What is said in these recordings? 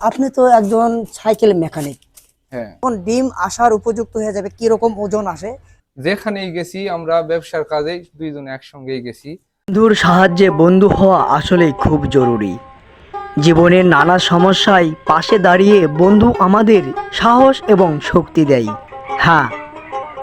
আপনি তো একজন সাইকেল মেকানিক। হ্যাঁ। এখন ডিম আসার উপযুক্ত হয়ে যাবে কি রকম ওজন আসে? যেখানেই গেছি আমরা ব্যবসার কাজে দুইজন একসঙ্গেই গেছি। বন্ধুর সাহায্যে বন্ধু হওয়া আসলেই খুব জরুরি। জীবনের নানা সমস্যায় পাশে দাঁড়িয়ে বন্ধু আমাদের সাহস এবং শক্তি দেয়। হ্যাঁ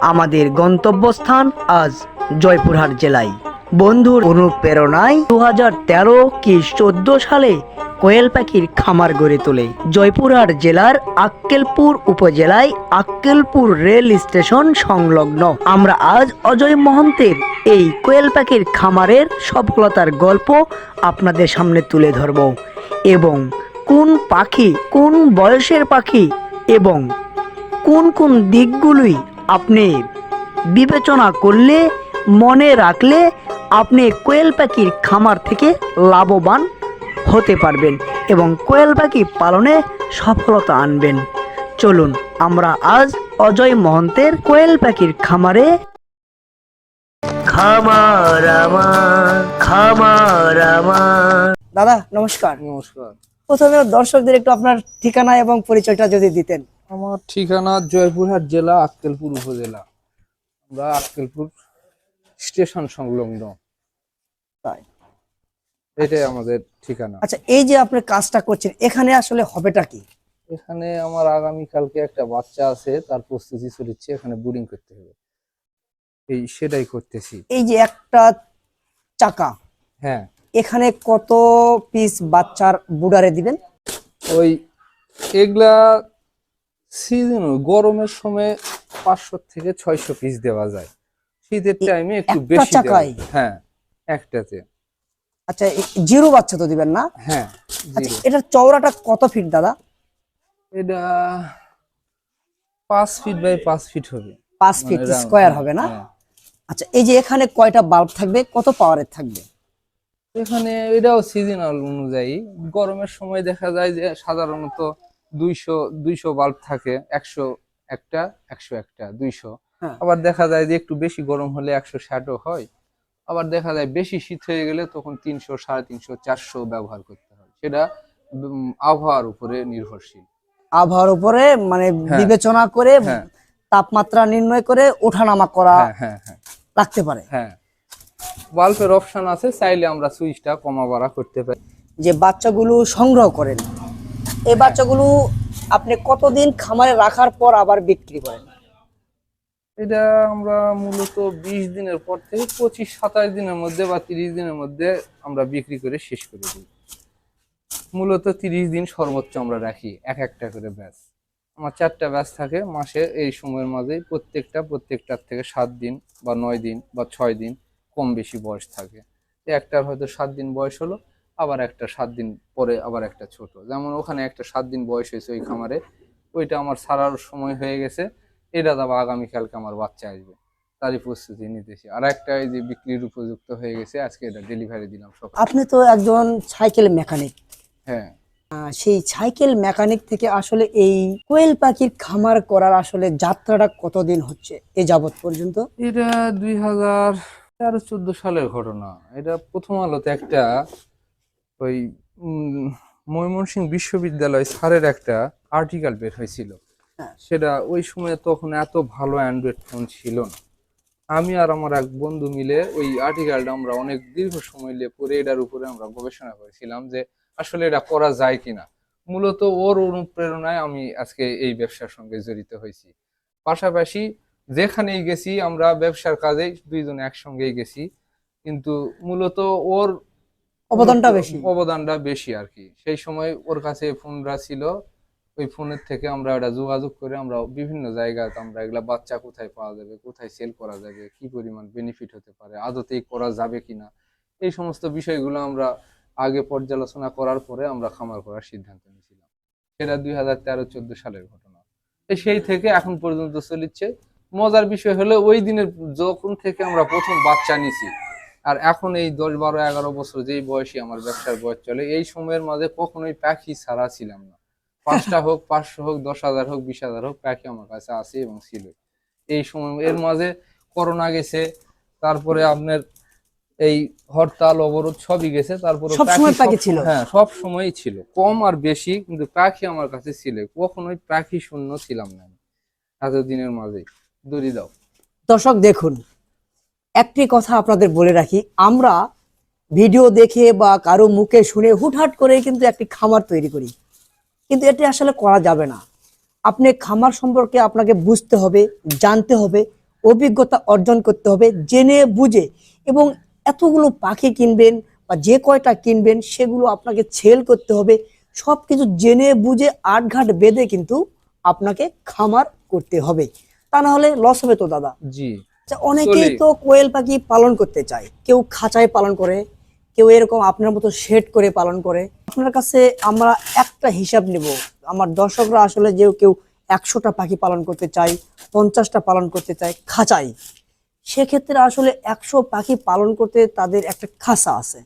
আমাদের গন্তব্যস্থান আজ জয়পুরহাট জেলায়। বন্ধুর অনুপ্রেরণায় দু হাজার তেরো কি চোদ্দ সালে কোয়েল পাখির খামার গড়ে তোলে। জয়পুরহাট জেলার আক্কেলপুর উপজেলায় আক্কেলপুর রেল স্টেশন সংলগ্ন। আমরা আজ অজয় মহন্তের এই কোয়েল পাখির খামারের সফলতার গল্প আপনাদের সামনে তুলে ধরব এবং কোন পাখি, কোন বয়সের পাখি এবং কোন কোন দিকগুলোই আপনি বিবেচনা করলে, মনে রাখলে আপনি কোয়েল পাখির খামার থেকে লাভবান হতে পারবেন এবং কোয়েল পাখি পালনে সফলতা আনবেন। চলুন আমরা আজ অজয় মহন্তের কোয়েল পাখির খামারে খামার আমার খামার আমার। দাদা নমস্কার। নমস্কার। প্রথমে দর্শকদের একটু আপনার ঠিকানা এবং পরিচয়টা যদি দিতেন। আমার ঠিকানা জয়পুরহাট জেলা আক্কেলপুর উপজেলা। আমরা আক্কেলপুর স্টেশন সংলগ্ন। তাই। এটাই আমাদের ঠিকানা। আচ্ছা এই যে আপনি কাজটা করছেন এখানে আসলে হবেটা কি? এখানে আমার আগামী কালকে একটা বাচ্চা আছে তার প্রস্তুতি চলিচ্ছে এখানে বোরিং করতে হবে। এই সেটাই করতেছি। এই যে একটা চাকা হ্যাঁ। এখানে কত পিস বাচ্চার বুডারে দিবেন? ওই এগুলা সিজন গরমের সময় পাঁচশো থেকে ছয়শো পিস দেওয়া যায়। শীতের টাইমে একটু বেশি হ্যাঁ একটাতে। আচ্ছা জিরো বাচ্চা তো দিবেন না? হ্যাঁ আচ্ছা এটার চওড়াটা কত ফিট দাদা? এটা পাঁচ ফিট বাই পাঁচ ফিট হবে। পাঁচ ফিট মানে স্কোয়ার হবে না? হ্যাঁ। আচ্ছা এই যে এখানে কয়টা বাল্ব থাকবে? কত পাওয়ারের থাকবে? এখানে এটাও সিজনাল অনুযায়ী। গরমের সময় দেখা যায় যে সাধারণত দুইশো দুইশো বাল্ব থাকে। একশো একটা একশো একটা দুইশো। হ্যাঁ। আবার দেখা যায় যে একটু বেশি গরম হলে একশো ষাটও হয়। আবার দেখা যায় বেশি শীত হয়ে গেলে তখন তিনশো সাড়ে তিনশো চারশো ব্যবহার করতে হয়। সেটা আবহাওয়ার উপরে নির্ভরশীল। আবহাওয়ার উপরে মানে হ্যাঁ। বিবেচনা করে হ্যাঁ। তাপমাত্রা নির্ণয় করে ওঠানামা করা হ্যাঁ হ্যাঁ রাখতে পারে। হ্যাঁ। বাল্বের অপশন আছে চাইলে আমরা সুইচটা কমা বাড়া করতে পারি। যে বাচ্চাগুলো সংগ্রহ করেন এই বাচ্চাগুলো আপনি কতদিন খামারে রাখার পর আবার বিক্রি করেন? এটা আমরা মূলত বিশ দিনের পর থেকে পঁচিশ সাতাশ দিনের মধ্যে বা তিরিশ দিনের মধ্যে আমরা বিক্রি করে শেষ করে দিই। মূলত তিরিশ দিন সর্বোচ্চ আমরা রাখি এক একটা করে ব্যাচ আমার চারটা ব্যাচ থাকে মাসে, এই সময়ের মাঝে প্রত্যেকটা, প্রত্যেকটার থেকে সাত দিন বা নয় দিন বা ছয় দিন কম বেশি বয়স থাকে। একটার হয়তো সাত দিন বয়স হলো, আবার একটা সাত দিন পরে আবার একটা ছোট। যেমন ওখানে একটা সাত দিন বয়স হয়েছে ওই খামারে, ওইটা আমার সারার সময় হয়ে গেছে। এটা আবার আগামীকালকে আমার বাচ্চা আসবে। তারই প্রস্তুতি নিতেছি। আর একটা এই যে বিক্রির উপযুক্ত হয়ে গেছে আজকে এটা ডেলিভারি দিলাম সকাল। আপনি তো একজন সাইকেল মেকানিক হ্যাঁ। সেই সাইকেল মেকানিক থেকে আসলে এই কোয়েল পাখির খামার করার আসলে যাত্রাটা কতদিন হচ্ছে এ যাবৎ পর্যন্ত? এটা দুই হাজার তেরো চোদ্দ সালের ঘটনা। এটা প্রথম আলোতে একটা ওই ময়মনসিংহ বিশ্ববিদ্যালয় স্যারের একটা আর্টিকেল বের হয়েছিল। হ্যাঁ। সেটা ওই সময় তখন এত ভালো অ্যান্ড্রয়েড ফোন ছিল না। আমি আর আমার এক বন্ধু মিলে ওই আর্টিকেলটা আমরা অনেক দীর্ঘ সময় নিয়ে পড়ে এটার উপরে আমরা গবেষণা করেছিলাম যে আসলে এটা করা যায় কিনা। মূলত ওর অনুপ্রেরণায় আমি আজকে এই ব্যবসার সঙ্গে জড়িত হয়েছি। পাশাপাশি যেখানেই গেছি আমরা ব্যবসার কাজে দুইজন একসঙ্গেই গেছি কিন্তু মূলত ওর অবদানটা বেশি। অবদানটা বেশি আর কি। সেই সময় ওর কাছে ফোনটা ছিল ওই ফোনের থেকে আমরা এটা যোগাযোগ করে আমরা বিভিন্ন জায়গায় আমরা এগুলা বাচ্চা কোথায় পাওয়া যাবে, কোথায় সেল করা যাবে, কি পরিমাণ বেনিফিট হতে পারে, আদতেই করা যাবে কিনা, এই সমস্ত বিষয়গুলো আমরা আগে পর্যালোচনা করার পরে আমরা খামার করার সিদ্ধান্ত নিয়েছিলাম। সেটা দুই হাজার তেরো চোদ্দ সালের ঘটনা। সেই থেকে এখন পর্যন্ত চলিচ্ছে। মজার বিষয় হলো ওই দিনের যখন থেকে আমরা প্রথম বাচ্চা নিছি আর এখন এই দশ বারো এগারো বছর যেই বয়সী আমার ব্যবসার বয়স চলে, এই সময়ের মাঝে কখনোই পাখি ছাড়া ছিলাম না। পাঁচটা হোক পাঁচশো হোক দশ হাজার হোক বিশ হাজার হোক পাখি আমার কাছে আছে এবং ছিল। এই সময় এর মাঝে করোনা গেছে তারপরে আপনার এই হরতাল অবরোধ সবই গেছে তারপর ছিল? হ্যাঁ সব সময়ই ছিল। কম আর বেশি কিন্তু পাখি আমার কাছে ছিল। কখনোই পাখি শূন্য ছিলাম না আমি। এতদিনের মাঝে। দড়ি দাও। দর্শক দেখুন একটি কথা আপনাদের বলে রাখি। আমরা ভিডিও দেখে বা কারও মুখে শুনে হুটহাট করে কিন্তু একটি খামার তৈরি করি। কিন্তু এটি আসলে করা যাবে না। আপনি খামার সম্পর্কে আপনাকে বুঝতে হবে জানতে হবে অভিজ্ঞতা অর্জন করতে হবে জেনে বুঝে এবং এতগুলো পাখি কিনবেন বা যে কয়টা কিনবেন সেগুলো আপনাকে ছেল করতে হবে। সব কিছু জেনে বুঝে আটঘাট বেঁধে কিন্তু আপনাকে খামার করতে হবে। তা না হলে লস হবে তো দাদা। জি। আচ্ছা, অনেকেই তো কোয়েল পাখি পালন করতে চায়। কেউ খাঁচায় পালন করে কেউ এরকম আপনার মতো শেড করে পালন করে। আপনার কাছে আমরা একটা হিসাব নেব। আমার দর্শকরা আসলে যে কেউ একশোটা পাখি পালন করতে চায়, পঞ্চাশটা পালন করতে চায়, খাঁচাই। সেক্ষেত্রে আসলে একশো পাখি পালন করতে তাদের একটা খাঁচা আছে।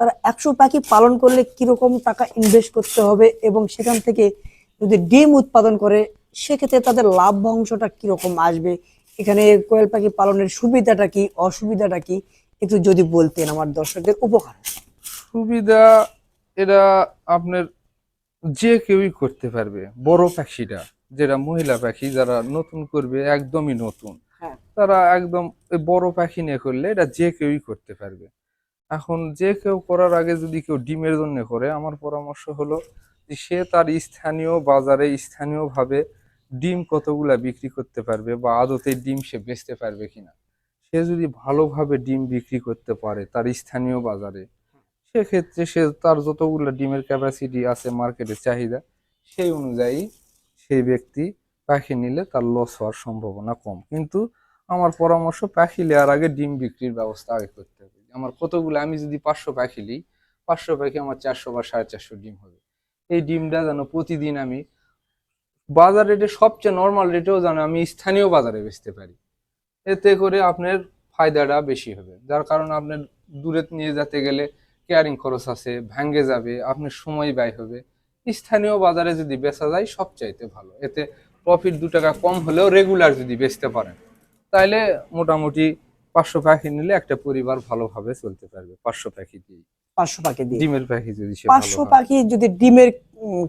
তারা একশো পাখি পালন করলে কীরকম টাকা ইনভেস্ট করতে হবে এবং সেখান থেকে যদি ডিম উৎপাদন করে, সেক্ষেত্রে তাদের লাভ অংশটা কীরকম আসবে? এখানে কোয়েল পাখি পালনের সুবিধাটা কি, অসুবিধাটা কি? একটু যদি বলতেন আমার দর্শকদের উপকার। সুবিধা এটা আপনার যে কেউই করতে পারবে বড় পাখিটা যেটা মহিলা পাখি যারা নতুন করবে একদমই নতুন। হ্যাঁ। তারা একদম বড় পাখি নিয়ে করলে এটা যে কেউই করতে পারবে। এখন যে কেউ করার আগে যদি কেউ ডিমের জন্য করে আমার পরামর্শ হলো যে সে তার স্থানীয় বাজারে স্থানীয়ভাবে ডিম কতগুলা বিক্রি করতে পারবে বা আদতে ডিম সে বেচতে পারবে কিনা। সে যদি ভালোভাবে ডিম বিক্রি করতে পারে তার স্থানীয় বাজারে, সেক্ষেত্রে সে তার যতগুলো ডিমের ক্যাপাসিটি আছে মার্কেটের চাহিদা, সেই অনুযায়ী সেই ব্যক্তি পাখি নিলে তার লস হওয়ার সম্ভাবনা কম। কিন্তু আমার পরামর্শ পাখি নেওয়ার আগে ডিম বিক্রির ব্যবস্থা আগে করতে হবে। আমার কতগুলো, আমি যদি পাঁচশো পাখি নিই, পাঁচশো পাখি আমার চারশো বা সাড়ে চারশো ডিম হবে। এই ডিমটা যেন প্রতিদিন আমি বাজার রেটে সবচেয়ে নর্মাল রেটেও যেন আমি স্থানীয় বাজারে বেচতে পারি। এতে করে আপনার ফায়দাটা বেশি হবে। যার কারণে আপনার দূরে নিয়ে যেতে গেলে কেয়ারিং খরচ আছে ভাঙ্গে যাবে আপনার সময় ব্যয় হবে। স্থানীয় বাজারে যদি বেচা যায় সবচাইতে ভালো। এতে প্রফিট দু টাকা কম হলেও রেগুলার যদি বেচতে পারেন তাহলে মোটামুটি পাঁচশো পাখি নিলে একটা পরিবার ভালোভাবে চলতে পারবে পাঁচশো পাখি দিয়ে পাঁচশো পাখি দিয়ে। ডিমের পাখি যদি পাঁচশো পাখি যদি ডিমের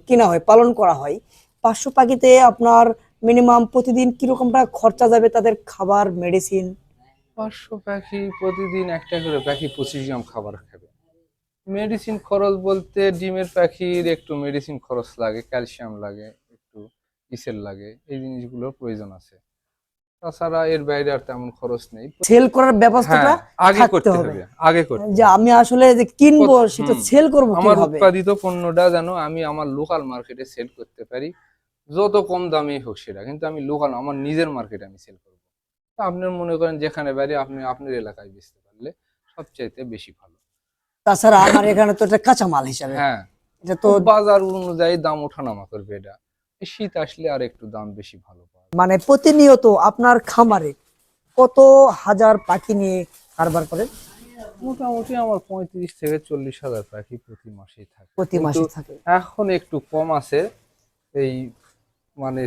কিনা হয় পালন করা হয় পাঁচশো পাখিতে আপনার মিনিমাম প্রতিদিন কীরকম টাকা খরচা যাবে তাদের খাবার মেডিসিন পাঁচশো পাখি প্রতিদিন একটা করে পাখি পঁচিশ গ্রাম খাবার খাবে। মেডিসিন খরচ বলতে ডিমের পাখির একটু মেডিসিন খরচ লাগে ক্যালসিয়াম লাগে একটু ইসেল লাগে এই জিনিসগুলোর প্রয়োজন আছে। তাছাড়া এর বাইরে আর তেমন খরচ নেই। সেল করার ব্যবস্থাটা হ্যাঁ, আগে করতে হবে। আগে করতে যে আমি আসলে যে কিনবো সেটা সেল করব আমার উৎপাদিত পণ্যটা যেন আমি আমার লোকাল মার্কেটে সেল করতে পারি যত কম দামে হোক সেটা কিন্তু আমি লোকাল আমার নিজের মার্কেটে আমি সেল করব। তা আপনার মনে করেন যেখানে বাইরে আপনি আপনার এলাকায় বেচতে পারলে সবচাইতে বেশি ভালো। তাছাড়া আমার এখানে তো এটা কাঁচামাল হিসাবে। হ্যাঁ। এটা তো বাজার অনুযায়ী দাম ওঠানামা করবে এটা। শীত আসলে আর একটু দাম বেশি ভালো পাওয়া। মানে প্রতিনিয়ত আপনার খামারে কত হাজার পাখি নিয়ে কারবার করেন? মোটামুটি আমার পঁয়ত্রিশ থেকে চল্লিশ হাজার পাখি প্রতি মাসেই থাকে। প্রতি মাসে থাকে। এখন একটু কম আছে। এই মানে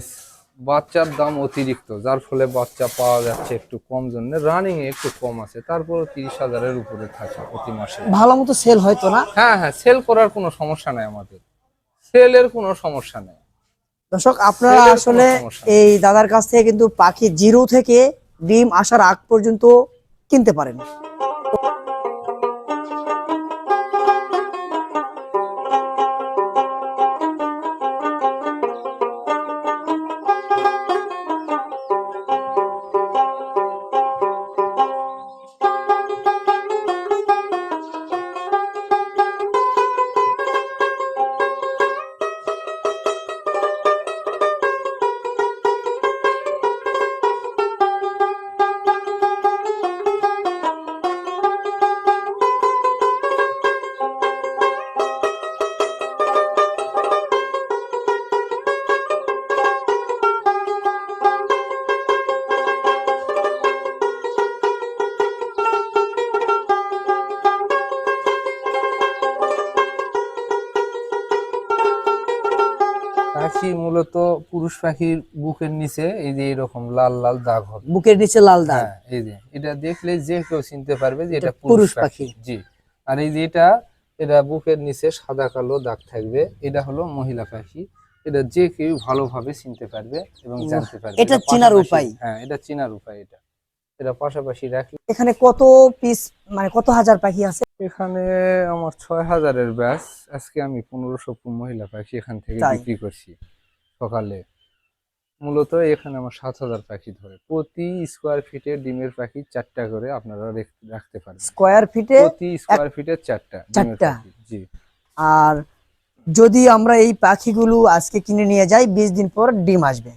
বাচ্চার দাম অতিরিক্ত যার ফলে বাচ্চা পাওয়া যাচ্ছে একটু কম জন্য। রানিং এ একটু কম আছে তারপর তিরিশ হাজারের উপরে থাকে প্রতি মাসে। ভালো মতো সেল হয়তো না? হ্যাঁ হ্যাঁ সেল করার কোনো সমস্যা নাই আমাদের। সেলের কোনো সমস্যা নেই। দর্শক আপনারা আসলে এই দাদার কাছ থেকে কিন্তু পাখি জিরো থেকে ডিম আসার আগ পর্যন্ত কিনতে পারেন। পাখি মূলত পুরুষ পাখির বুকের নিচে এই যে এরকম লাল লাল দাগ হবে। বুকের নিচে লাল দাগ। হ্যাঁ এই যে এটা দেখলে যে কেউ চিনতে পারবে যে এটা পুরুষ। পাখি। জি আর এই যে এটা এটা বুকের নিচে সাদা কালো দাগ থাকবে। এটা হলো মহিলা পাখি। এটা যে কেউ ভালোভাবে চিনতে পারবে এবং জানতে পারবে। এটা চিনার উপায়। হ্যাঁ এটা চিনার উপায় এটা। এটা পাশাপাশি রাখলে এখানে কত পিস মানে কত হাজার পাখি আছে? এখানে আমার ছয় হাজারের ব্যাস। আজকে আমি পনেরোশো মহিলা পাখি এখান থেকে বিক্রি করছি সকালে। মূলত এখানে আমার সাত হাজার পাখি ধরে। প্রতি স্কোয়ার ফিটে ডিমের পাখি চারটা করে আপনারা রেখ- রাখতে পারেন স্কোয়ার ফিটে প্রতি স্কোয়ার ফিটে চারটা চারটা? জি। আর যদি আমরা এই পাখিগুলো আজকে কিনে নিয়ে যাই বিশ দিন পর ডিম আসবে।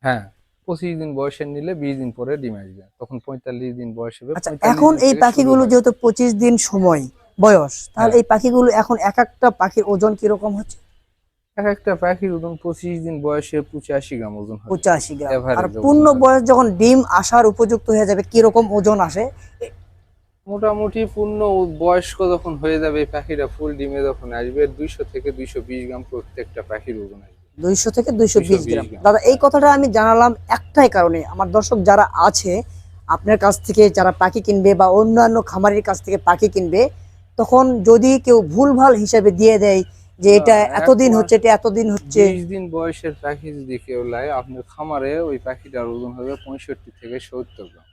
হ্যাঁ। পঁচিশ দিন বয়সের নিলে বিশ দিন পরে ডিম আসবে। তখন পঁয়তাল্লিশ দিন বয়স হবে আচ্ছা 45 এখন এই পাখিগুলো যেহেতু পঁচিশ দিন সময় বয়স তাহলে হ্যাঁ। এই পাখিগুলো এখন এক একটা পাখির ওজন কীরকম হচ্ছে? এক একটা পাখির ওজন পঁচিশ দিন বয়সে পঁচাশি গ্রাম ওজন পঁচাশি গ্রাম। আর পূর্ণ। বয়স যখন ডিম আসার উপযুক্ত হয়ে যাবে কীরকম ওজন আসে? মোটামুটি পূর্ণ বয়স্ক যখন হয়ে যাবে পাখিটা ফুল ডিমে যখন আসবে দুইশো থেকে দুইশো বিশ গ্রাম প্রত্যেকটা পাখির ওজন আসবে। দুইশো থেকে দুইশো বিশ গ্রাম। দাদা এই কথাটা আমি জানালাম একটাই কারণে। আমার দর্শক যারা আছে আপনার কাছ থেকে যারা পাখি কিনবে বা অন্যান্য খামারের কাছ থেকে পাখি কিনবে তখন যদি কেউ ভুলভাল হিসাবে দিয়ে দেয় যে এটা এতদিন হচ্ছে এটা এতদিন হচ্ছে। বিশ দিন বয়সের পাখি যদি কেউ লাই আপনার খামারে ওই পাখিটার ওজন হবে পঁয়ষট্টি থেকে সত্তর গ্রাম।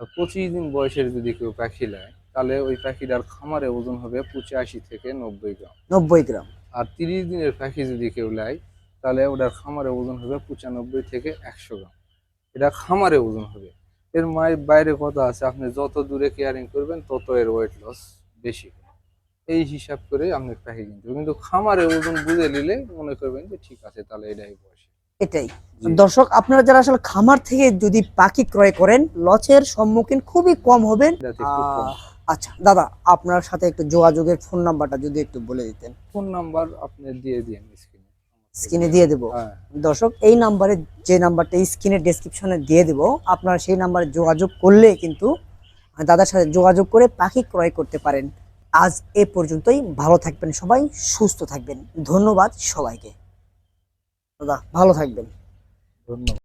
আর পঁচিশ দিন বয়সের যদি কেউ পাখি লায় তাহলে ওই পাখিটার খামারে ওজন হবে পঁচাশি থেকে নব্বই গ্রাম। নব্বই গ্রাম। আর তিরিশ দিনের পাখি যদি কেউ লাই তাহলে ওটার খামারে ওজন হবে পঁচানব্বই থেকে একশো গ্রাম। এটা খামারে ওজন হবে। এর মায়ের বাইরে কথা আছে? আপনি যত দূরে কেয়ারিং করবেন তত এর ওয়েট লস বেশি এই হিসাব করে আপনি পাখি কিনতে কিন্তু খামারে ওজন বুঝে নিলে মনে করবেন যে ঠিক আছে তাহলে এটাই বয়স। এটাই। দর্শক আপনারা যারা আসলে খামার থেকে যদি পাখি ক্রয় করেন লসের সম্মুখীন খুবই কম হবেন। আচ্ছা দাদা আপনার সাথে একটু যোগাযোগের ফোন নাম্বারটা যদি একটু বলে দিতেন। ফোন নাম্বার আপনি দিয়ে দিন স্ক্রিনে স্ক্রিনে দিয়ে দেবো। হ্যাঁ। দর্শক এই নাম্বারে যে নাম্বারটা স্ক্রিনের ডেসক্রিপশনে দিয়ে দেবো। আপনারা সেই নাম্বারে যোগাযোগ করলে কিন্তু দাদার সাথে যোগাযোগ করে পাখি ক্রয় করতে পারেন। আজ এ পর্যন্তই। ভালো থাকবেন সবাই সুস্থ থাকবেন। ধন্যবাদ সবাইকে। দাদা ভালো থাকবেন। ধন্যবাদ।